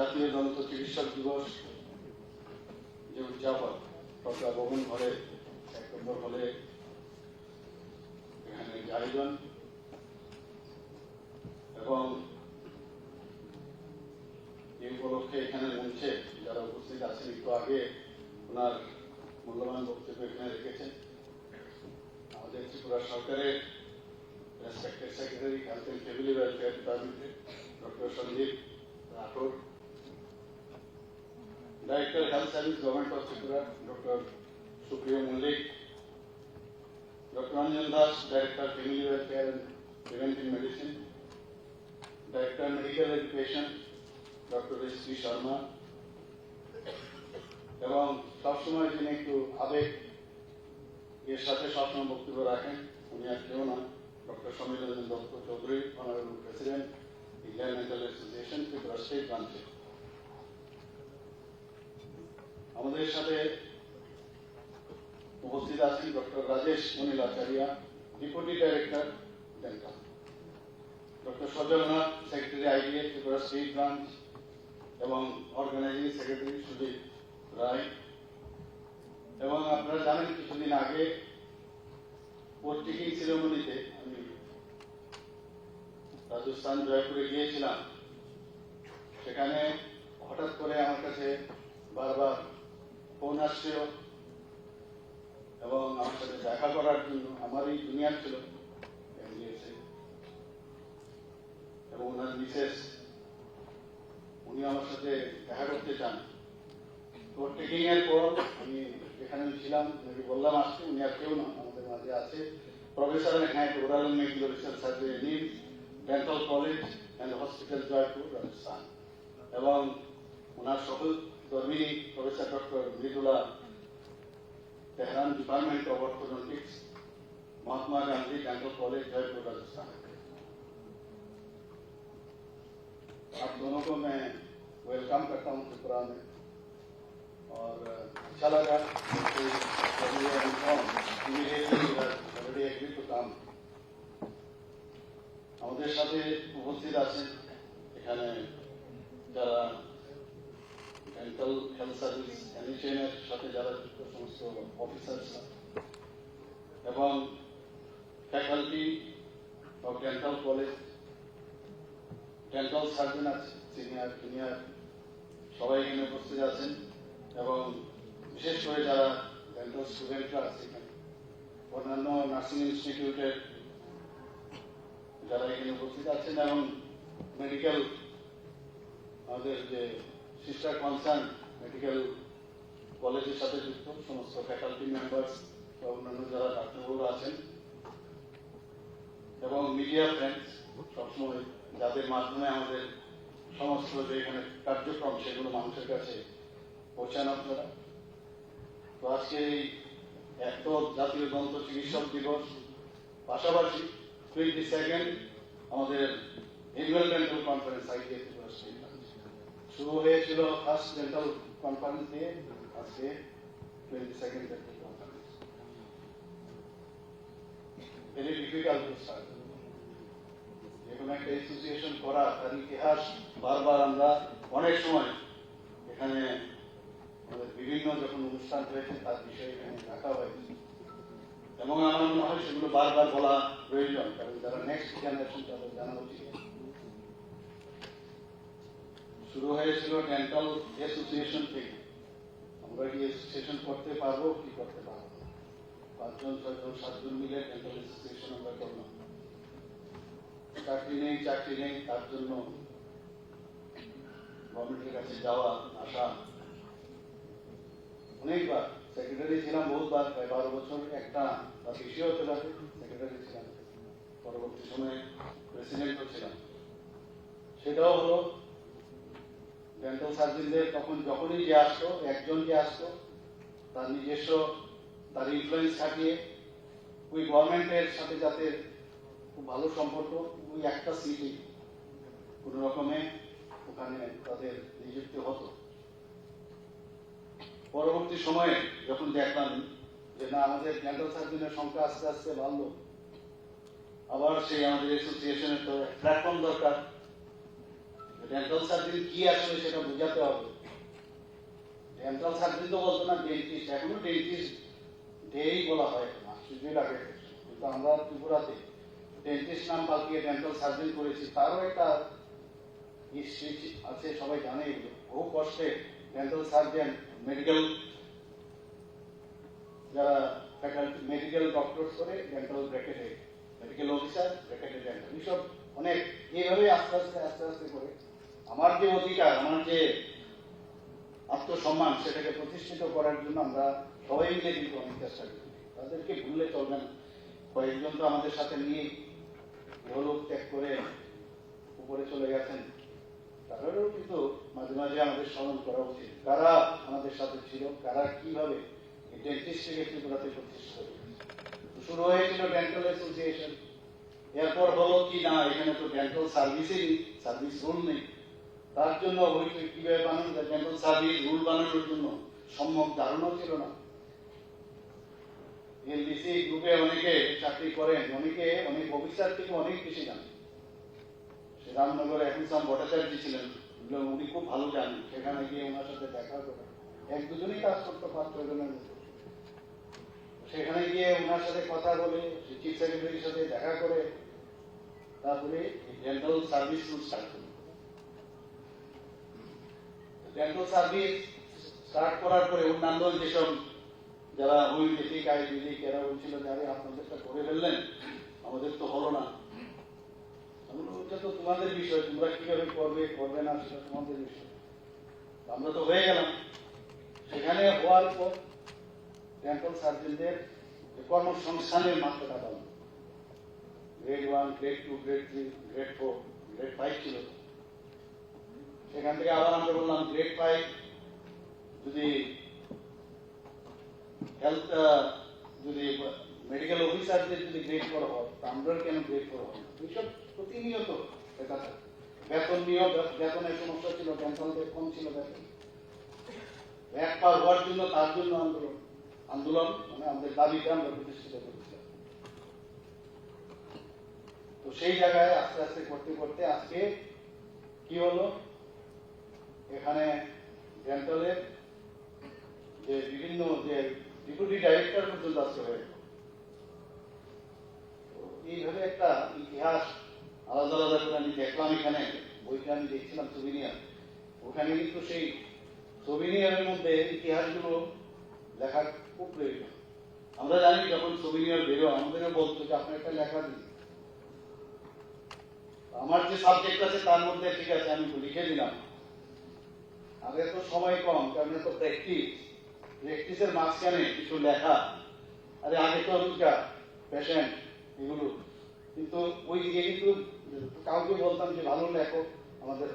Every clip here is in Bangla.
জাতীয় দন্ত চিকিৎসক দিবস যে উদযাপন, তথা ভবন ঘরে এক নম্বর হলে এখানে আয়োজন। এবং এই উপলক্ষে এখানে মঞ্চে যারা উপস্থিত আছেন, একটু আগে ওনার মূল্যবান বক্তব্য এখানে রেখেছেন। আমাদের ত্রিপুরা সরকারের respected secretary health and family welfare ডিপার্টমেন্টের doctor Sandeep Rathore director health service government of Tripura doctor Supriya Mallick doctor Ranjan Das director family welfare and preventive medicine director medical education doctor S P Sharma এবং সবসময় যিনি একটু আবেগ এর সাথে সবসময় বক্তব্য রাখেন, উনি আর কেউ না। Doctor Samir Ranjan Dutta Chowdhury honourable president Indian mental association Tripura state ব্রাঞ্চে আমাদের সাথে উপস্থিত আছেন doctor Rajesh Anil Acharya deputy director dental doctor Sajalnath secretary IDA, Tripura state branch, এবং অর্গানাইজিং সেক্রেটারি সুদীপ রায়। এবং আপনারা জানেন কিছুদিন আগে পোর্টিকিং সেরেমনিতে আমি রাজস্থান জয়পুরে গিয়েছিলাম। সেখানে হঠাৎ করে আমার কাছে বারবার ফোন আসছিল এবং আমার সাথে দেখা করার জন্য আমারই জুনিয়র ছিল এবং ওনার মিসেস, উনি আমার সাথে দেখা করতে চান। তো টেকিং এর পর আমি এখানে ছিলাম উনি বললাম আসতে উনি আর কেউ না, আমাদের মাঝে আছে। প্রফেসর হ্যাঁ oral medical surgery Nim dental college and hospital Jaipur Rajasthan এবং ওনার সকল কর্মী professor doctor Mridula Tehran department of orthodontics Mahatma Gandhi dental college Jaipur Rajasthan आप दोनों को मैं वेलकम करता हूँ त्रिपुरा में और अच्छा लगा कि when we were informed, immediately we were already agreed to come. আমাদের সাথে উপস্থিত আছেন এখানে যারা এবং faculty of dental college dental surgeon আছে সিনিয়র জুনিয়র সবাই এখানে উপস্থিত আছেন এবং বিশেষ করে যারা ডেন্টাল স্টুডেন্টরা আছে অন্যান্য নার্সিং ইনস্টিটিউটের যারা এখানে উপস্থিত আছেন এবং মেডিকেল আমাদের যে সিস্টার কনসার্ন মেডিকেল কলেজের সাথে যুক্ত, সমস্ত ফ্যাকাল্টি মেম্বার্স বা অন্যান্য যারা ডাক্তারবাবুরা আছেন, এবং মিডিয়া ফ্রেন্ডস সবসময়, যাদের মাধ্যমে আমাদের সমস্ত যে এখানে কার্যক্রম, সেগুলো মানুষের কাছে পৌঁছানোর আপনারা। তো আজকে এই এত জাতীয় দন্ত চিকিৎসক দিবস, পাশাপাশি টোয়েন্টি সেকেন্ড আমাদের এনুয়াল কনফারেন্স আইডিএ শুরু হয়েছিল ফার্স্ট ডেন্টাল কনফারেন্স দিয়ে, আজকে twenty second dental conference very difficult to start যেকোনো একটা অ্যাসোসিয়েশন করা তার ইতিহাস বারবার আমরা অনেক সময় এখানে আমাদের বিভিন্ন যখন অনুষ্ঠান হয়েছে, তার বিষয়ে এখানে রাখা হয়েছে এবং আমার মনে হয় সেগুলো বারবার বলা প্রয়োজন, কারণ যারা নেক্সট জেনারেশন তাদের জানা উচিত। শুরু হয়েছিল ডেন্টাল অ্যাসোসিয়েশন থেকে। আমরা কি অ্যাসোসিয়েশন করতে পারব? কি করতে পারব পাঁচজন, ছয়জন, সাতজন মিলে ডেন্টাল অ্যাসোসিয়েশন আমরা করলাম। চাকরি নেই চাকরি নেই, তার জন্য গভর্নমেন্টের কাছে যাওয়া, আসা। অনেকবার সেক্রেটারি ছিলাম বহুবার প্রায় বারো বছর। একটা বা বেশি হতে পারে সেক্রেটারি ছিলাম। পরবর্তী সময়ে প্রেসিডেন্টও ছিলাম। সেটাও হলো ডেন্টাল সার্জনদের তখন যখনই যে আসতো একজন যে আসতো, তার নিজস্ব, তার ইনফ্লুয়েন্স খাটিয়ে, ওই গভর্নমেন্টের সাথে যাতে খুব ভালো সম্পর্ক, ওই একটা সিটে কোন রকমে ওখানে তাদের নিযুক্তি হতো। পরবর্তী সময়ে যখন দেখলাম যে না, আমাদের ডেন্টাল সার্জনের সংখ্যা আস্তে আস্তে বাড়লো, আবার সেই আমাদের অ্যাসোসিয়েশনের তো প্ল্যাটফর্ম দরকার। ডেন্টাল সার্জারি কি আসলে সেটা বোঝাতে হবে। ডেন্টাল সার্জারি তো বলতো না ডেন্টিস্ট এখনও ডেন্টিস্ট ডেই বলা হয় আশ্চর্য লাগে কিন্তু আমরা ত্রিপুরাতে ডেন্টিস্ট নাম পাল্টিয়ে ডেন্টাল সার্জারি করেছি, তারও একটা হিস্ট্রি আছে, সবাই জানে বহু কষ্টে ডেন্টাল সার্জন মেডিকেল যারা ফ্যাকাল্টি মেডিকেল ডক্টর করে ডেন্টাল ব্র্যাকেটে মেডিকেল অফিসার ব্র্যাকেটে ডেন্টাল এইসব অনেক এইভাবে আস্তে আস্তে আস্তে আস্তে করে। আমার যে অধিকার, আমার যে আত্মসম্মান সেটাকে প্রতিষ্ঠিত করার জন্য আমরা সবাই মিলে কিন্তু অনেক চেষ্টা করি। তাদেরকে ভুললে চলবে না। কয়েকজন তো আমাদের সাথে নিয়ে ইহলোক ত্যাগ করে উপরে চলে গেছেন। তাদেরও কিন্তু মাঝে মাঝে আমাদের স্মরণ করা উচিত। কারা আমাদের সাথে ছিল, কারা কীভাবে ডেন্টিস্টকে ত্রিপুরাতে প্রতিষ্ঠিত শুরু হয়েছিল ডেন্টাল অ্যাসোসিয়েশন এরপর হলো কি না, এখানে তো ডেন্টাল সার্ভিসেরই সার্ভিস রুল নেই। তার জন্য হইতে কীভাবে বানানো যায় ডেন্টাল সার্ভিস রুল বানানোর জন্য। সম্যক ধারণাও ছিল না। এলডিসি গ্রুপে অনেকে চাকরি করেন, অনেকে অনেক অফিসার থেকে অনেক বেশি জানেন। সে রামনগরে এখন সাম ভট্টাচার্য ছিলেন উনি খুব ভালো জানেন। সেখানে গিয়ে ওনার সাথে দেখা করে এক দুজনেই কাজ করতে ছয় জনের সেখানে গিয়ে ওনার সাথে কথা বলে চিফ সেক্রেটারির সাথে দেখা করে, তারপরে ডেন্টাল সার্ভিস রুল স্টার্ট করি ডেন্টাল সার্ভিস স্টার্ট করার পরে অন্যান্য যেসব যারা হোমিওপ্যাথিক আয়ুর্বেদিক এরা বলছিল যে, আরে আপনাদেরটা করে ফেললেন, আমাদের তো হলো না। ওটা তো তোমাদের বিষয়, তোমরা কীভাবে করবে করবে না, সেটা তোমাদের বিষয়। আমরা তো হয়ে গেলাম। সেখানে হওয়ার পর ডেন্টাল সার্জনদের কর্মসংস্থানের মাত্রাটা বাড়লো। Grade one grade two grade three grade four grade five ছিল। সেখান থেকে আবার আমরা বললাম গ্রেড ফাইভ যদি হেলথ যদি মেডিকেল অফিসারদের যদি গ্রেড করা হয় আমরা কেন গ্রেড করা হয়? এইসব প্রতিনিয়ত থাকে। বেতন নিয়েও বেতনের সমস্যা ছিল ডেন্টালদের কম ছিল বেতন এক পার হওয়ার জন্য তার জন্য আন্দোলন আন্দোলন মানে আমাদের দাবিটা আমরা প্রতিষ্ঠিত করেছিলাম তো সেই জায়গায় আস্তে আস্তে করতে করতে আজকে কি হলো এখানে ডেন্টালের যে বিভিন্ন যে ডিপুটি ডাইরেক্টর পর্যন্ত আজকে হয়ে। এইভাবে একটা ইতিহাস আলাদা আলাদা করে আমি দেখলাম এখানে, বইটা আমি দেখছিলাম সুবিনিয়ার ওখানে কিন্তু সেই সোভিনিয়ারের মধ্যে ইতিহাসগুলো লেখার খুব প্রয়োজন। আমরা জানি যখন সোভিনিয়ার বেরো আমাদেরও বলতো যে আপনার একটা লেখা দিন। আমার যে সাবজেক্ট আছে তার মধ্যে ঠিক আছে, আমি লিখে দিলাম। আগে তো সময় কম কারণ তো প্র্যাকটিস প্র্যাকটিসের মাঝখানে কিছু লেখা। আরে আগে তো দুটা পেশেন্ট এগুলো। কিন্তু ওই দিকে কিন্তু কাউকে বলতাম যে ভালো লেখো, আমাদের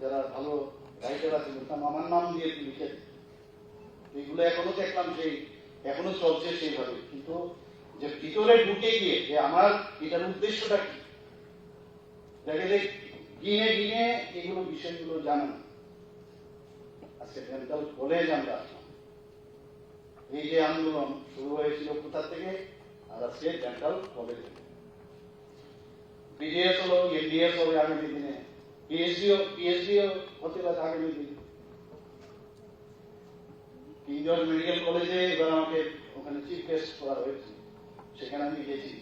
যারা ভালো রাইটার আছে, বলতাম, আমার নাম দিয়ে লিখে। এগুলো এখনও দেখলাম সেই এখনও চলছে সেইভাবে। কিন্তু যে ভিতরে ঢুকে গিয়ে, যে আমার এটার উদ্দেশ্যটা কি? দেখে যে গিনে গিনে এগুলো বিষয়গুলো জানা না। আজকে কলেজ আমরা এই যে আন্দোলন শুরু হয়েছিল কোথা থেকে? আর আজকে ডেন্টাল কলেজ বিডিএস হলো, এনডিএস হবে আগামী দিনে। হতে পারে আগামী দিনে। মেডিকেল কলেজে এবার আমাকে ওখানে চিফ গেস্ট করা হয়েছে। সেখানে আমি গেছি।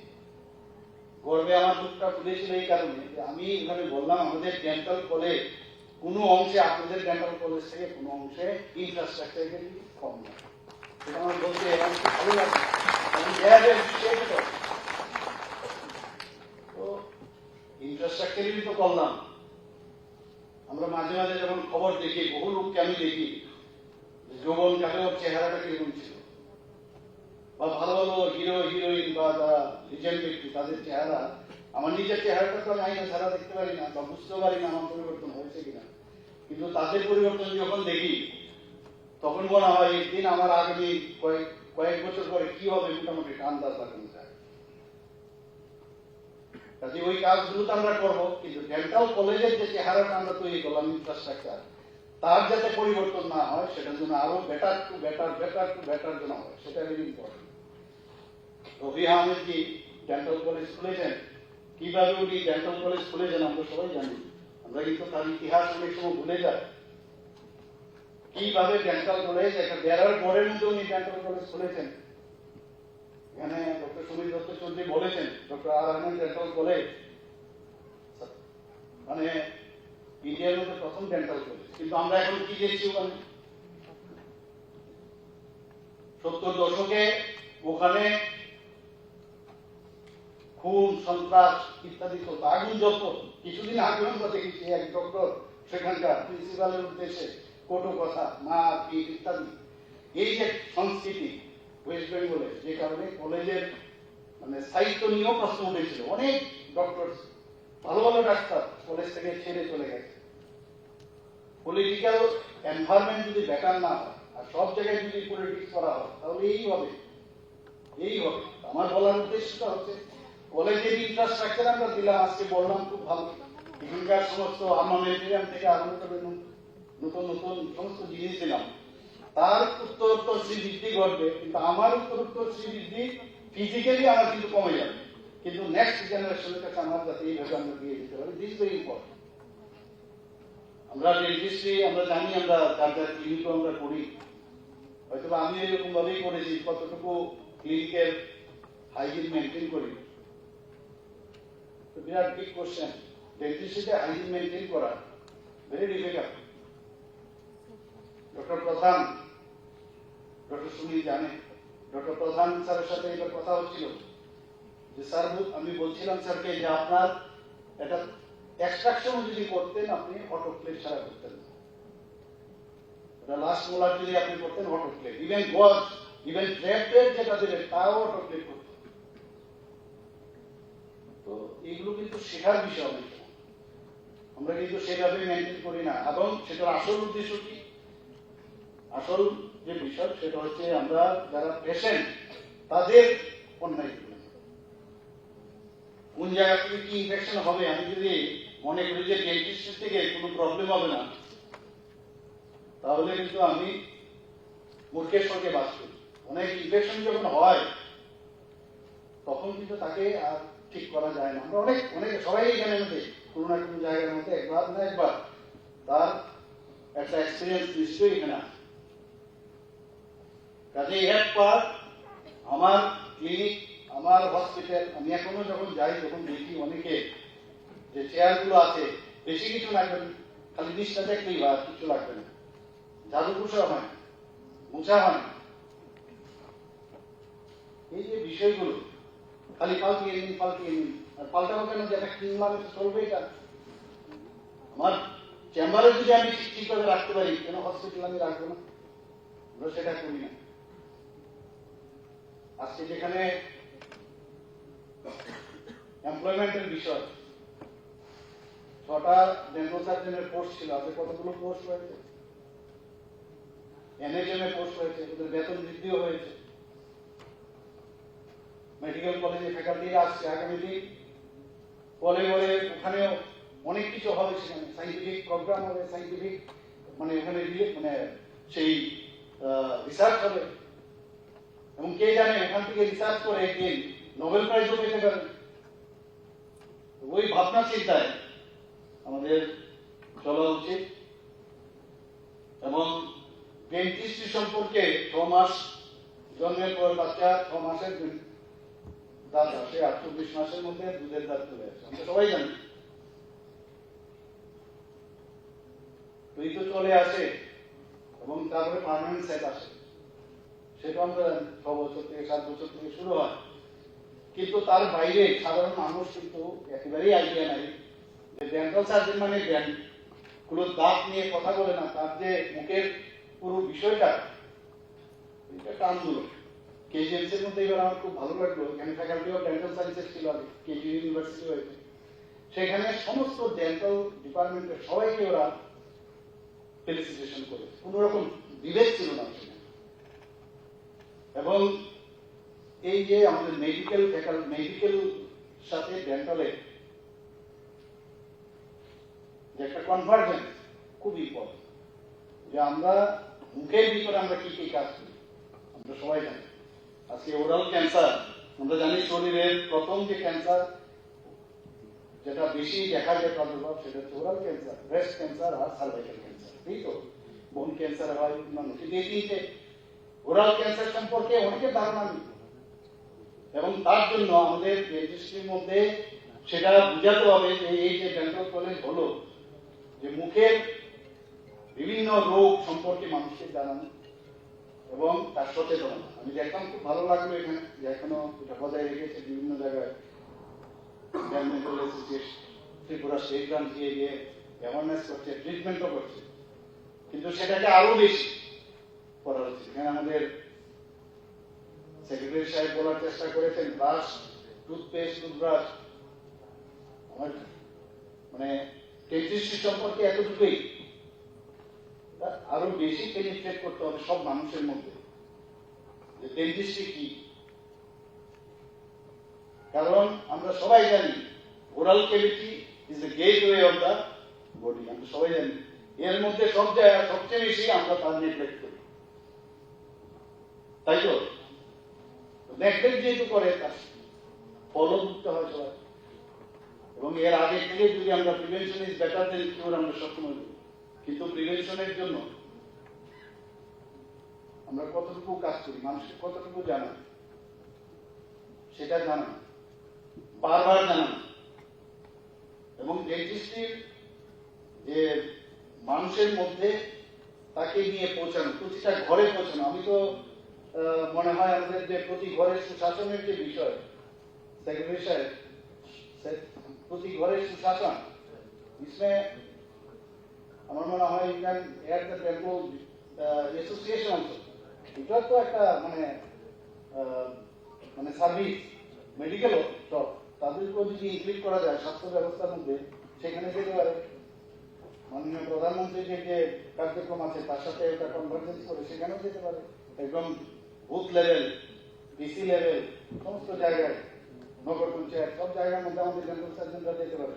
গর্বে আমার বুকটা ফুলেছিল এই কারণে আমি এখানে বললাম, আমাদের ডেন্টাল কলেজ কোনো অংশে আপনাদের ডেন্টাল কলেজ থেকে, কোনো অংশে ইনফ্রাস্ট্রাকচার কম না। সেটা আমার বলতে খুব ভালো লাগে. তো। তো করলাম আমরা মাঝে মাঝে যখন খবর দেখি, বহু লোককে আমি দেখি যৌবন ওর চেহারাটা কীরকম ছিল। বা ভালো ভালো হিরো হিরোইন বা যারা লিজেন্ড ব্যক্তি, তাদের চেহারা, আমার নিজের চেহারাটা তো আমি আইনা ছাড়া দেখতে পারি না বা বুঝতে পারি না আমার পরিবর্তন হয়েছে কিনা। কিন্তু তাদের পরিবর্তন যখন দেখি, তখন মনে হয় একদিন আমার আগামী কয়েক কয়েক বছর পরে কি হবে? মোটামুটি আন্দাজ যায় কাজে ওই কাজগুলো তো আমরা করব, কিন্তু ডেন্টাল কলেজের যে চেহারাটা আমরা তৈরি করলাম ইনফ্রাস্ট্রাকচার তার যাতে পরিবর্তন না হয়, সেটার জন্য আরও better to better better to better যেন হয়, সেটা very important Rabi Ahmed ji dental college খুলেছেন? কীভাবে উনি ডেন্টাল কলেজ খুলেছেন, আমরা সবাই জানি। আমরা কিন্তু তার ইতিহাস অনেক সময় ভুলে যাই কীভাবে ডেন্টাল কলেজ একটা বেড়ার পরের মধ্যে উনি ডেন্টাল কলেজ খুলেছেন এখানে ডক্টর সুমিত দত্ত চৌধুরী বলেছেন, doctor R Rahman dental college মানে ইন্ডিয়ার মধ্যে প্রথম ডেন্টাল কলেজ কিন্তু আমরা এখন কি দেখছি ওখানে? সত্তর দশকে ওখানে খুন, সন্ত্রাস ইত্যাদি চলতো আগুন জ্বলত কিছুদিন আগে দেখেছি এক ডক্টর, সেখানকার প্রিন্সিপালের উদ্দেশ্যে কটু কথা, মা পিট ইত্যাদি। এই যে সংস্কৃতি ওয়েস্ট বেঙ্গলে যে কারণে কলেজের মানে সাহিত্য নিয়েও প্রশ্ন উঠেছিল। অনেক ডক্টর ভালো ভালো ডাক্তার কলেজ থেকে ছেড়ে চলে গেছে। পলিটিক্যাল এনভায়রনমেন্ট যদি বেটার না হয়, আর সব জায়গায় যদি পলিটিক্স করা হয়, তাহলে এই হবে। এই হবে। আমার বলার উদ্দেশ্যটা হচ্ছে কলেজের ইনফ্রাস্ট্রাকচার আমরা দিলাম, আজকে বললাম খুব ভালো। এখানকার সমস্ত আর্মামেন্টেরিয়াম থেকে আরম্ভ করে নতুন নতুন সমস্ত জিনিস দিলাম। তার উত্তরোত্তর শ্রীবৃদ্ধি ঘটবে, কিন্তু আমার উত্তরোত্তর শ্রীবৃদ্ধি ফিজিক্যালি আমার কিন্তু কমে যাবে। কিন্তু নেক্সট জেনারেশনের কাছে আমার যাতে এইভাবে আমরা দিয়ে দিতে পারি দিস ভেরি ইম্পর্টেন্ট আমরা ডেন্টিস্ট্রি আমরা জানি আমরা যার যার ক্লিনিকও আমরা করি। হয়তো আমি এরকম ভাবেই করেছি, কতটুকু ক্লিনিকের হাইজিন মেনটেন করি। আমি বলছিলাম স্যারকে যে আপনার এটা এক্সট্রাকশন যদি করতেন, আপনি অটোক্লেভ ছাড়া করতেন। এটা লাস্ট মোলার যদি আপনি করতেন অটোক্লেভ ইভেন গজ ইভেন যেটা দেবেন তাও অটোক্লেভ করতেন। এগুলো কিন্তু শেখার বিষয় আমরা কিন্তু সেভাবে মেনটেন করি না। এবং সেটার আসল উদ্দেশ্য কি? আসল যে বিষয়, সেটা হচ্ছে আমরা যারা পেশেন্ট তাদের অন্যায় কোন জায়গা থেকে কি ইনফেকশন হবে? আমি যদি মনে করি যে ডেন্টিস্ট থেকে কোনো প্রবলেম হবে না, তাহলে কিন্তু আমি মূর্খের সঙ্গে বাস করি। অনেক ইনফেকশন যখন হয়, তখন কিন্তু তাকে আর ঠিক করা যায় না। আমরা অনেক অনেক সবাই এখানে মধ্যে কোনো না কোনো জায়গার মধ্যে একবার না একবার তার একটা এক্সপিরিয়েন্স নিশ্চয়ই এখানে আছে। কাজে একবার আমার ক্লিনিক আমার হসপিটাল আমি এখনও যখন যাই, তখন দেখি অনেকে যে চেয়ারগুলো আছে, বেশি কিছু লাগবে না। খালি জিনিসটা দেখলেই বা কিছু লাগবে না। ঝাড়ু পোষা হয় মোছা হয়। এই যে বিষয়গুলো খালি পাল্টিয়ে নিন পাল্টিয়ে নিন আর পাল্টাবো কেন যেটা কিনলাম এটা চলবে এটা? আমার চেম্বারে যদি আমি ঠিক ঠিক রাখতে পারি, কেন হসপিটাল আমি রাখব না? আমরা সেটা করি না। আজকে যেখানে এমপ্লয়মেন্টের বিষয়, ছটা ডেন্টাল সার্জনের পোস্ট ছিল, আজকে কতগুলো পোস্ট হয়েছে? এনএচএম এ পোস্ট হয়েছে, ওদের বেতন বৃদ্ধিও হয়েছে। মেডিকেল কলেজে ফ্যাকাল্টিরা আসছে আগামী দিন। বলে বলে ওখানেও অনেক কিছু হবে সেখানে। সাইন্টিফিক প্রোগ্রাম হবে সাইন্টিফিক মানে ওখানে মানে সেই রিসার্চ হবে। এবং কে জানে ওখান থেকে রিসার্চ করে একদিন নোবেল প্রাইজও পেতে পারে। ওই ভাবনা চিন্তায় আমাদের চলা উচিত। এবং ডেন্টিস্ট্রি সম্পর্কে ছ মাস জন্মের পর বাচ্চা ছ মাসের দাঁত আসে আটচল্লিশ মাসের মধ্যে দুধের দাঁত চলে আসে। সবাই জানি। তো চলে আসে এবং তারপরে সেট আসে। সেটা আমরা ছ বছর থেকে সাত বছর থেকে শুরু হয়। কিন্তু তার বাইরে সাধারণ মানুষ কিন্তু একেবারেই আইডিয়া নাই যে ডেন্টাল সার্জন মানে জ্ঞান। কোনো দাঁত নিয়ে কথা বলে না, তার যে মুখের পুরো বিষয়টা, এটা একটা আন্দোলন। কেজিএমস এর মধ্যে এবার আমার খুব ভালো লাগল। এখানে ফ্যাকাল্টি অফ ডেন্টাল ছিল আগে কেজি ইউনিভার্সিটি হয়েছে সেখানে সমস্ত ডেন্টাল ডিপার্টমেন্টের সবাইকে ওরা ফেলিসিটেশন করে। কোন রকম ছিল না এবং এই যে আমাদের মেডিকেল মেডিকেল সাথে ডেন্টালে যে একটা কনভার্জেন্স খুব ইম্পর্টেন্ট যে আমরা মুখের ভিতরে আমরা কি কি কাজ করি, আমরা সবাই জানি। আজকে ওরাল ক্যান্সার আমরা জানি শরীরের প্রথম যে ক্যান্সার যেটা বেশি দেখা যায় প্রাদুর্ভাব, সেটা হচ্ছে ওরাল ক্যান্সার ব্রেস্ট ক্যান্সার আর সার্ভাইকাল ক্যান্সার তো? বোন ক্যান্সার হয় কিন্তু এই তিনটে ওরাল ক্যান্সার সম্পর্কে ধারণা নেই। এবং তার জন্য আমাদের রেজিস্ট্রির মধ্যে সেটা বুঝাতে হবে যে এই যে ডেন্টাল কলেজ হলো, যে মুখের বিভিন্ন রোগ সম্পর্কে মানুষকে জানানো এবং তার সচেতন আমি দেখলাম খুব ভালো লাগল এখানে, যে এখনও এটা বজায় রেখেছে বিভিন্ন জায়গায়। ত্রিপুরা ব্রাঞ্চ দিয়ে গিয়ে অ্যাওয়ারনেস করছে ট্রিটমেন্টও করছে। কিন্তু সেটাকে আরও বেশি করা হচ্ছে এখানে আমাদের সেক্রেটারি সাহেব বলার চেষ্টা করেছেন ব্রাশ টুথপেস্ট টুথব্রাশ আমার মানে ডেন্টিস্ট্রি সম্পর্কে এতটুকুই। আরও বেশি পেনিট্রেট করতে হবে সব মানুষের মধ্যে। যে ডেন্টিস্ট্রি কি? কারণ আমরা সবাই জানি oral cavity is the gateway of the body আমরা সবাই জানি। এর মধ্যে সব জায়গায় সবচেয়ে বেশি আমরা তার নেগলেক্ট করি। তাই তো? নেগলেক্ট যেহেতু করে, তার ফলো করতে হয় সবাই এবং এর আগে থেকে যদি আমরা prevention is better than cure আমরা সবসময় কিন্তু প্রিভেনশনের জন্য আমরা কতটুকু কাজ করি মানুষকে কতটুকু জানাই সেটা জানা বারবার জানানো এবং ডেন্টিস্ট্রির যে মানুষের মধ্যে তাকে নিয়ে পৌঁছানো প্রতিটা ঘরে পৌঁছানো আমি তো আহ, মনে হয় আমাদের যে প্রতি ঘরের সুশাসনের যে বিষয় সেক্রেটারি সাহেব সে- প্রতি ঘরের সুশাসন इसमें আমার মনে হয় ইন্ডিয়ান এয়ার দ্য অ্যাসোসিয়েশন এটা তো একটা মানে মানে সার্ভিস মেডিকেলও সব। তাদেরকেও যদি ইনক্লুড করা যায়, স্বাস্থ্য ব্যবস্থার মধ্যে, সেখানে যেতে পারে। মাননীয় প্রধানমন্ত্রীর যে যে কার্যক্রম আছে, তার সাথে একটা কনভার্জেন্স করে সেখানেও যেতে পারে। একদম বুথ লেভেল ডিসি লেভেল সমস্ত জায়গায়, নগর পঞ্চায়েত, সব জায়গার মধ্যে আমাদের জেনারেল সার্জনরা যেতে পারে।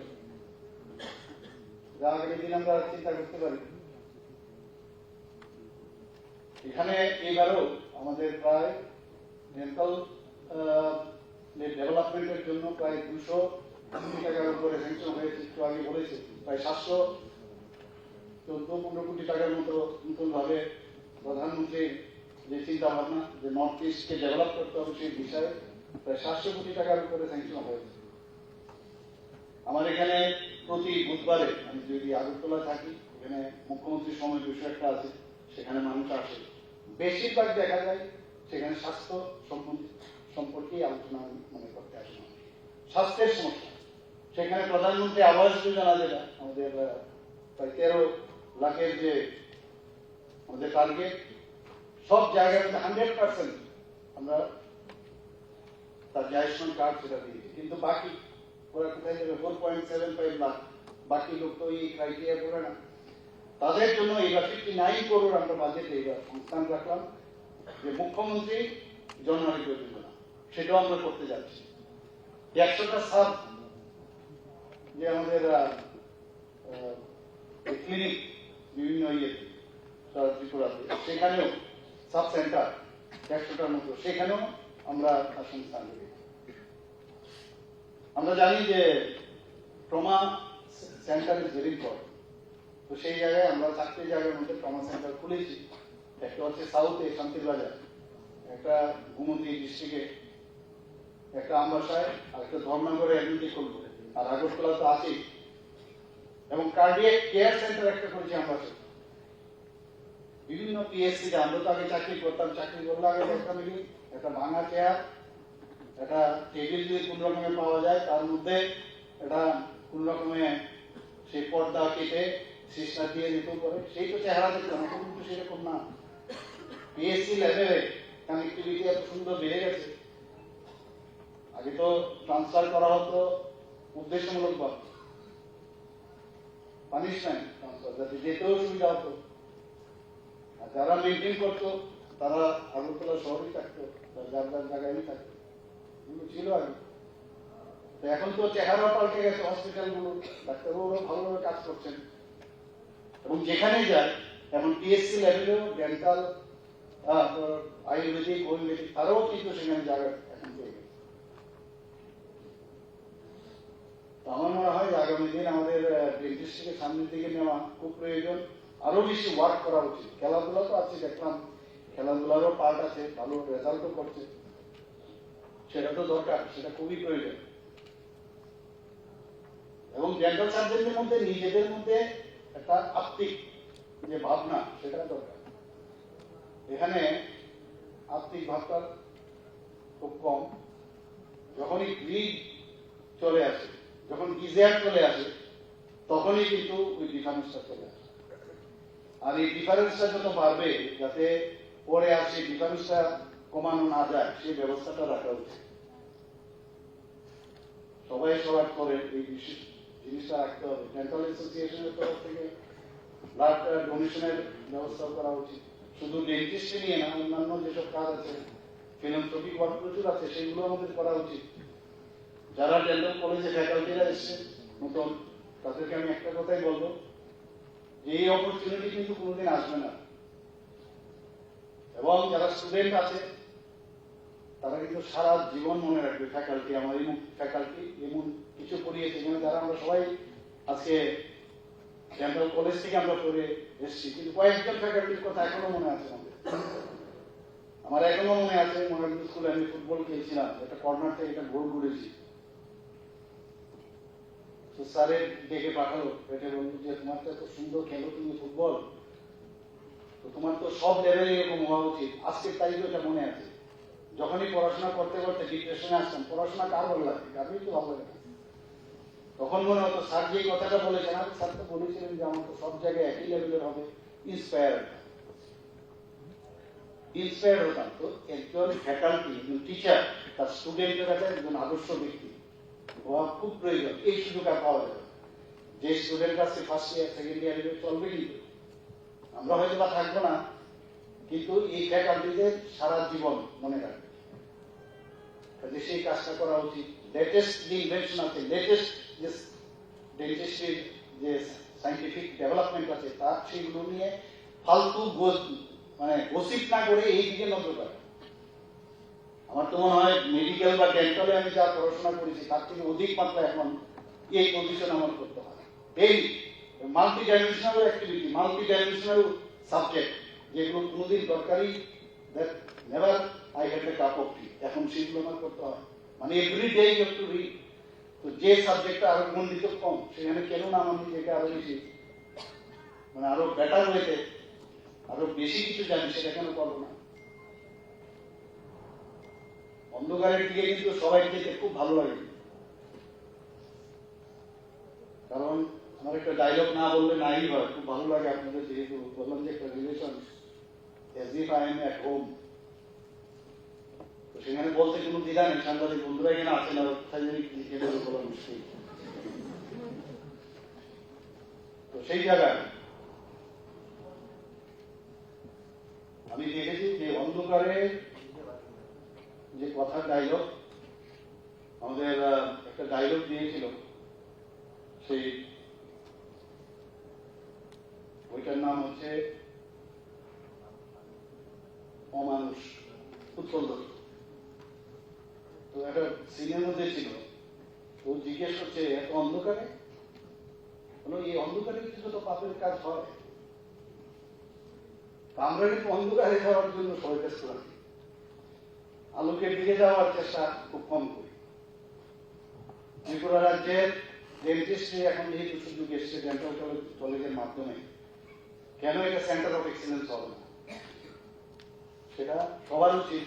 ডেভেলপমেন্টের জন্য প্রায় দুশো কোটি টাকার উপরে স্যাংশন হয়েছে, একটু আগে বলেছে, প্রায় সাতশো চোদ্দ পনেরো কোটি টাকার মতো নতুন ভাবে প্রধানমন্ত্রীর যে চিন্তা ভাবনা যে নর্থ ইস্টকে ডেভেলপ করতে হবে সেই বিষয়ে প্রায় সাতশো কোটি টাকার উপরে স্যাংশন হয়েছে। আমার এখানে প্রতি বুধবারে আমি যদি আগরতলা থাকি, এখানে মুখ্যমন্ত্রীর সময় বিষয় একটা আছে, সেখানে মানুষ আসে। বেশিরভাগ দেখা যায় সেখানে স্বাস্থ্য সম্পর্কে আলোচনা মনে করতে আসে স্বাস্থ্যের সমস্যা। সেখানে প্রধানমন্ত্রী আবাস যোজনা যেটা, আমাদের প্রায় তেরো লাখের যে আমাদের টার্গেট সব জায়গার মধ্যে হান্ড্রেড পার্সেন্ট আমরা তার যে আয়ুষ্মান কার্ড সেটা দিয়েছি কিন্তু বাকি ওরা কোথায় যাবে four point seven five lakh বাকি লোক তো এই ক্রাইটেরিয়া করে না। তাদের জন্য এইবার ফিফটি নাইন করোড় আমরা বাজেটে এইবার সংস্থান রাখলাম যে মুখ্যমন্ত্রী জন যোজনা, সেটাও আমরা করতে যাচ্ছি। একশোটা সাব যে আমাদের ক্লিনিক বিভিন্ন ইয়েতে ত্রিপুরাতে, সেখানেও সাব সেন্টার একশোটার মতো, সেখানেও আমরা সংস্থান রেখেছি। আমরা জানি যে trauma centre is very important তো সেই জায়গায় আমরা চারটি জায়গার মধ্যে ট্রমা সেন্টার খুলেছি। একটা হচ্ছে সাউথে শান্তির বাজার একটা ঘুমতি ডিস্ট্রিক্টে একটা আমবাসায়, আর একটা ধর্মনগরে অ্যাডমিটে করব। আর আগরতলা তো আছেই। এবং কার্ডিয়াক কেয়ার সেন্টার একটা করেছি আমবাসায়। বিভিন্ন পিএসসি আমরা তো আগে চাকরি করতাম, চাকরি করলে আগে দেখতাম একটা ভাঙা চেয়ার একটা টেবিল যদি কোন রকমে পাওয়া যায়, তার মধ্যে একটা কোন রকমে সেই পর্দা কেটে সিস্টার দিয়ে দিতেও করে, সেই তো চেহারা দেখতাম এখন কিন্তু সেরকম না। পিএসসি লেভেলে কানেক্টিভিটি এত সুন্দর বেড়ে গেছে। আগে তো ট্রান্সফার করা হতো উদ্দেশ্যমূলক ভাবে। পানিশমেন্ট ট্রান্সফার যাতে যেতেও সুবিধা হতো। আর যারা মেনটেন করতো, তারা আগরতলা শহরেই থাকতো যার যার জায়গায় থাকতো। এখন তো চেহারা পাল্টে গেছে ডাক্তারবাবুরা ভালোভাবে কাজ করছেন। এবং যায় এখন ডেন্টাল আয়ুর্বেদিক হোমিওপ্যাথিক তারাও কিন্তু সেখানে এখন আমার মনে হয় আগামী দিন আমাদের ডেন্টিস্টকে সামনের দিকে নেওয়া খুব প্রয়োজন। আরও বেশি ওয়ার্ক করা উচিত। খেলাধুলা তো আছে, দেখলাম। খেলাধুলারও পার্ট আছে, ভালো রেজাল্টও করছে। সেটা তো দরকার, সেটা খুবই প্রয়োজন। এবং সার্জনদের মধ্যে, নিজেদের মধ্যে একটা আত্মিক যে ভাবনা, সেটা দরকার। এখানে আত্মিক ভাবটা খুব কম। যখনই গ্রিড চলে আসে, যখন গিজার চলে আসে, তখনই কিন্তু ওই ডিফারেন্সটা চলে আসে। আর এই ডিফারেন্সটা যত বাড়বে, যাতে পরে আর সেই ডিফারেন্সটা কমানো না যায়, সেই ব্যবস্থাটা রাখা উচিত। সবাই সবার করে এই জিনিসটা রাখতে হবে। ডেন্টাল অ্যাসোসিয়েশনের তরফ থেকে ব্লাড ডোনেশনের ব্যবস্থা করা উচিত। শুধু ডেন্টিস্ট নিয়ে না, অন্যান্য যেসব কাজ আছে ফিলান্থ্রপিক ওয়ার্ক প্রচুর আছে, সেগুলো আমাদের করা উচিত। যারা ডেন্টাল কলেজে ফ্যাকাল্টিরা এসছে, নতুন, তাদেরকে আমি একটা কথাই বলব, এই অপরচুনিটি কিন্তু কোনোদিন আসবে না। এবং যারা স্টুডেন্ট আছে তারা কিন্তু সারা জীবন মনে রাখবে ফ্যাকাল্টি আমার এই ফ্যাকাল্টি এমন কিছু পড়িয়েছে যেমন যারা আমরা সবাই আজকে ডেন্টাল কলেজ থেকে আমরা পড়ে এসেছি। কিন্তু কয়েকজন ফ্যাকাল্টির কথা এখনও মনে আছে আমাদের। আমার এখনও মনে আছে মনোরঞ্জন স্কুলে আমি ফুটবল খেলছিলাম, একটা কর্নার থেকে একটা গোল করেছি। তো স্যারের ডেকে পাঠালো এটা বলল যে, তোমার তো এত সুন্দর খেলো তুমি ফুটবল তো তোমার তো সব লেভেলে এরকম হওয়া উচিত। আজকের তারিখে এটা মনে আছে। যখনই পড়াশোনা করতে করতে ডিপ্রেশনে আসতাম পড়াশোনা কার ভালো লাগে? কারোই তো ভালো লাগে তখন মনে হতো, স্যার যে কথাটা বলেছেন আমি স্যার তো বলেছিলেন যে আমার তো সব জায়গায় একই লেভেলের হবে ইন্সপায়ার ইন্সপায়ার হতাম তো একজন ফ্যাকাল্টি একজন টিচার তার স্টুডেন্টের কাছে একজন আদর্শ ব্যক্তি। হওয়া খুব প্রয়োজন, এই সুযোগ আর পাওয়া যাবে যে স্টুডেন্ট আছে ফার্স্ট ইয়ার সেকেন্ড ইয়ার চলবে কিন্তু। আমরা হয়তো বা থাকব না, কিন্তু এই ফ্যাকাল্টিদের সারা জীবন মনে রাখবে। সেই কাজটা করা উচিত। লেটেস্ট যে ইনভেনশন আছে লেটেস্ট যে ডেন্টিস্ট্রির যে সাইন্টিফিক ডেভেলপমেন্ট আছে, তার সেগুলো নিয়ে ফালতু মানে গসিপ না করে এই দিকে নজর রাখা। আমার তো মনে হয় মেডিকেল বা ডেন্টালে আমি যা পড়াশোনা করেছি, তার থেকে অধিক মাত্রা এখন এই পজিশন আমার করতে হয়। এই multi dimensional activity multi dimensional subject যেগুলো কোনোদিন দরকারি নেভার মানে মানে অন্ধকারের দিকে কিন্তু সবাই যেতে খুব ভালো লাগে। কারণ আমার একটা ডায়লগ না বললে নাই হয়, খুব ভালো লাগে আপনাদের যেহেতু বললাম যে একটা relation as if I am at home সেখানে বলতে কোনো দ্বিধা নেই, সাংবাদিক বন্ধুরা এখানে আছেন আর কোথায় জানি কি লিখে দেবে বলা মুশকিল তো সেই জায়গায় আমি দেখেছি যে অন্ধকারে যে কথার ডায়লগ আমাদের একটা ডায়লগ দিয়েছিল, সেই ওইটার নাম হচ্ছে অমানুষ, উৎপল দত্ত। তো একটা সিনের মধ্যে ছিল। ও জিজ্ঞেস করছে, এত অন্ধকারে? এই অন্ধকারে কিছু তো পাপের কাজ হয়। আমরা কিন্তু অন্ধকারে যাওয়ার জন্য চেষ্টা করি আলোকের দিকে যাওয়ার চেষ্টা খুব কম করি। ত্রিপুরা রাজ্যের ডেন্টিস্ট্রি এখন যেহেতু সুযোগ এসছে ডেন্টাল কলেজের মাধ্যমে, কেন এটা সেন্টার অফ এক্সিলেন্স হবে না? সেটা সবার উচিত।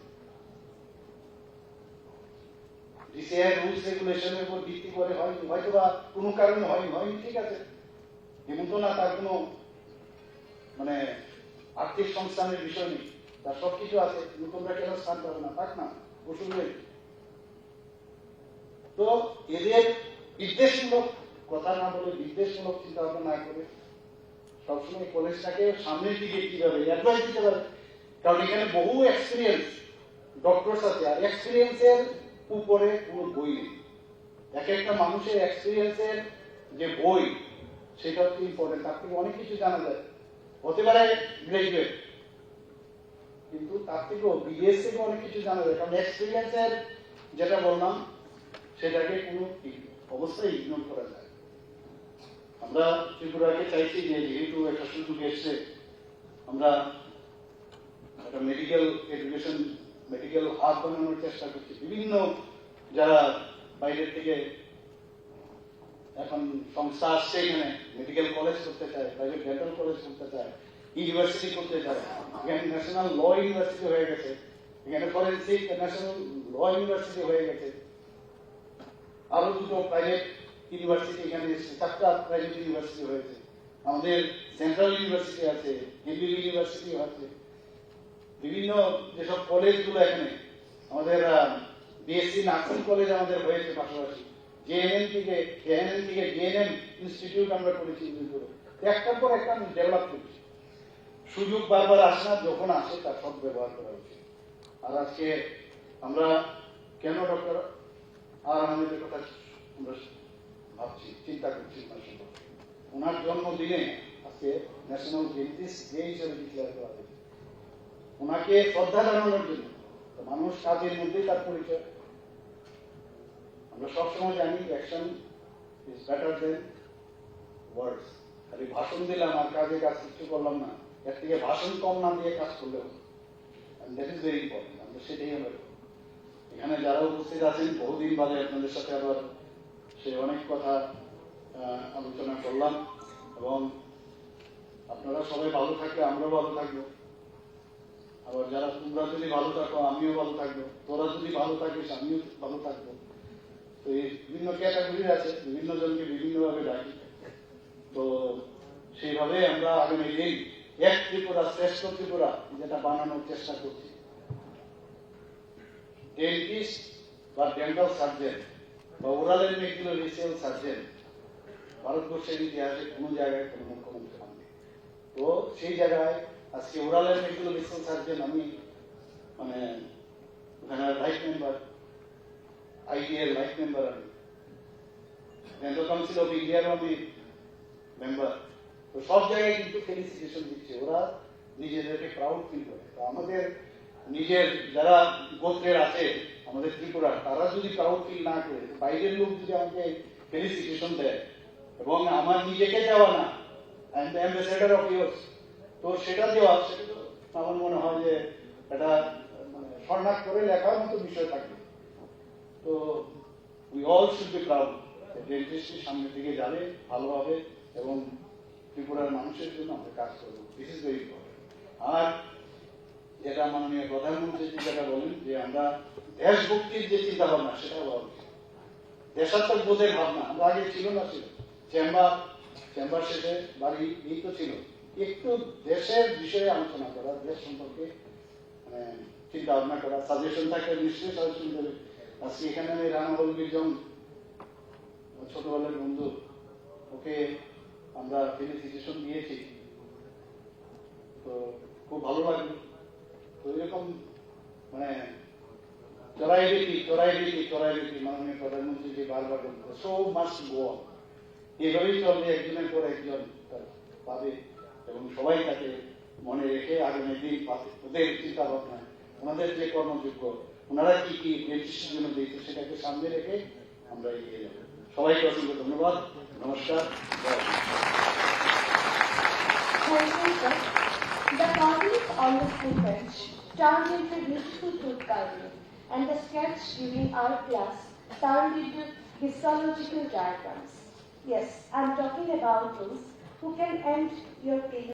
রেগুলেশনের উপর ভিত্তি করে হয়নি হয়তো বা কোনো কারণে হয়নি হয়নি, ঠিক আছে। এমন তো না তার কোনো মানে আর্থিক সংস্থানের বিষয় নেই। তার সব আছে, কিন্তু কেন স্থান পাবে না? থাক না ওষুধ তো এদের বিদ্বেষমূলক, কথা না বলে বিদ্বেষমূলক চিন্তা ভাবনা না করে সবসময় কলেজটাকে সামনের দিকে কীভাবে অ্যাডভাইস দিতে পারে। কারণ এখানে বহু এক্সপিরিয়েন্স ডক্টরস আছে, আর এক্সপিরিয়েন্সের উপরে কোনো বই নেই। এক একটা মানুষের এক্সপিরিয়েন্সের যে বই, সেটা হচ্ছে ইম্পর্টেন্ট তার থেকে অনেক কিছু জানা যায়। হতে পারে গ্রাজুয়েট কিন্তু তার থেকেও বিএস থেকে অনেক কিছু জানা যায়। কারণ এক্সপিরিয়েন্সের যেটা বললাম, সেটাকে কোনো অবস্থায় ইগনোর করা যায়। আমরা ত্রিপুরাকে চাইছি যে যেহেতু একটা সুযোগ এসছে, আমরা একটা মেডিকেল এডুকেশন মেডিকেল হাব বানানোর চেষ্টা করছি। বিভিন্ন যারা বাইরের থেকে, এখন সংস্থা আসছে এখানে মেডিকেল কলেজ করতে চায় প্রাইভেট ডেন্টাল কলেজ করতে চায় ইউনিভার্সিটি করতে চায়। এখানে ন্যাশনাল ল ইউনিভার্সিটি হয়ে গেছে। এখানে ফরেন্সিক ন্যাশনাল ল ইউনিভার্সিটি হয়ে গেছে। আরও দুটো প্রাইভেট ইউনিভার্সিটি এখানে চারটা প্রাইভেট ইউনিভার্সিটি হয়েছে। আমাদের সেন্ট্রাল ইউনিভার্সিটি আছে, দিল্লি ইউনিভার্সিটি আছে। বিভিন্ন যেসব কলেজগুলো এখানে, আমাদের বিএসসি নার্সিং কলেজ আমাদের হয়েছে পাশাপাশি। জেএনএম থেকে জেএনএম থেকে জেএনএম ইনস্টিটিউট আমরা করেছি করে একটার পর একটা আমি ডেভেলপ করছি। সুযোগ বারবার আসে না, যখন আসে তার সব ব্যবহার করা উচিত। আর আজকে আমরা কেন ডক্টর আর আমাদের কথা আমরা ভাবছি, চিন্তা করছি ওনার জন্মদিনে আজকে ন্যাশনাল ডেন্টিস্ট ডে হিসেবে ডিক্লেয়ার করা হয়েছে। ওনাকে শ্রদ্ধা জানানোর জন্য। মানুষ কাজের মধ্যেই তার পরিচয়। আমরা সবসময় জানি action is better than words খালি ভাষণ দিলাম আর কাজে কাজ কিছু করলাম না। এর থেকে ভাষণ কম না দিয়ে কাজ করলে হবে দ্যাট ইজ ভেরি ইম্পর্টেন্ট আমরা সেটাই আমরা এখানে যারা উপস্থিত আছেন, বহুদিন বাদে আপনাদের সাথে আবার সে অনেক কথা আলোচনা করলাম। এবং আপনারা সবাই ভালো থাকলে আমরাও ভালো থাকব। আবার যারা তোমরা যদি ভালো থাকো, আমিও ভালো থাকব। তোরা যদি ভালো থাকিস, আমিও ভালো থাকব। তো এই বিভিন্ন ক্যাটাগরি আছে বিভিন্ন জনকে বিভিন্নভাবে ডাকি। তো সেইভাবে আমরা আগামী দিন এক ত্রিপুরা, শ্রেষ্ঠ ত্রিপুরা যেটা বানানোর চেষ্টা করছি। ডেন্টিস্ট বা ডেন্টাল সার্জন বা ওরালের মেডিকেল রিসেল সার্জন ভারতবর্ষের ইতিহাসে কোনো জায়গায় কোনো মুখ্যমন্ত্রী তো সেই জায়গায় আজকে ওরালের মেডিকেল রিসেল সার্জন আমি মানে life member IDL life member আমি। ডেন্টাল কাউন্সিল অফ ইন্ডিয়ারও আমি মেম্বার তো সব জায়গায় কিন্তু ফেলিসিটেশন দিচ্ছে। ওরা নিজেদেরকে প্রাউড ফিল করে। তো আমাদের নিজের যারা গোত্রের আছে, আমাদের ত্রিপুরা, তারা যদি প্রাউড ফিল না করে বাইরের লোক যদি আমাকে ফেলিসিটেশন দেয়, এবং আমার নিজেকে দেওয়া না I am the ambassador of yours তো সেটা দেওয়া আমার মনে হয় যে এটা মানে স্বর্ণাক করে লেখার মতো বিষয় থাকবে। তো we all should be proud সামনে দিকে যাবে ভালোভাবে এবং ত্রিপুরার মানুষের জন্য আমরা কাজ করব। দিস ইজ ভেরি আর যেটা মাননীয় প্রধানমন্ত্রী যেটা বলেন যে আমরা দেশভক্তির যে চিন্তা ভাবনা সেটা উচিত দেশাত্মক বোধের ভাবনা, আমরা আগে ছিল না ছিল। চেম্বার চেম্বার শেষে বাড়ি এই তো ছিল। একটু দেশের বিষয়ে আলোচনা করা, দেশ সম্পর্কে মানে চিন্তা ভাবনা করা সাজেশন থাকলে নিশ্চয়ই সাজেশন দেবে। আজকে এখানে আমি রানা বলবীর ছোটবেলার বন্ধু, ওকে আমরা ফেলিসিটেশন দিয়েছি। তো খুব ভালো লাগল। তো এরকম মানে চড়াই বেটি চড়াই বেটি চড়াই বেটি মাননীয় প্রধানমন্ত্রী যে বারবার সো মাস গো এভাবেই চলবে একজনের পর একজন পাবে এবং সবাই তাকে মনে রেখে আগামী দিন ওদের চিন্তা ভাবনা ওনাদের যে কর্মযোগ্য ওনারা কি কি ডেন্টিস্টের জন্য দিয়েছে সেটাকে সামনে রেখে আমরা এগিয়ে যাব সবাইকে অসংখ্য ধন্যবাদ নমস্কার. The carvings on the school bench turned into beautiful fruit carving, and the sketch during art class turned into histological diagrams. Yes, I'm talking about those who can end your period.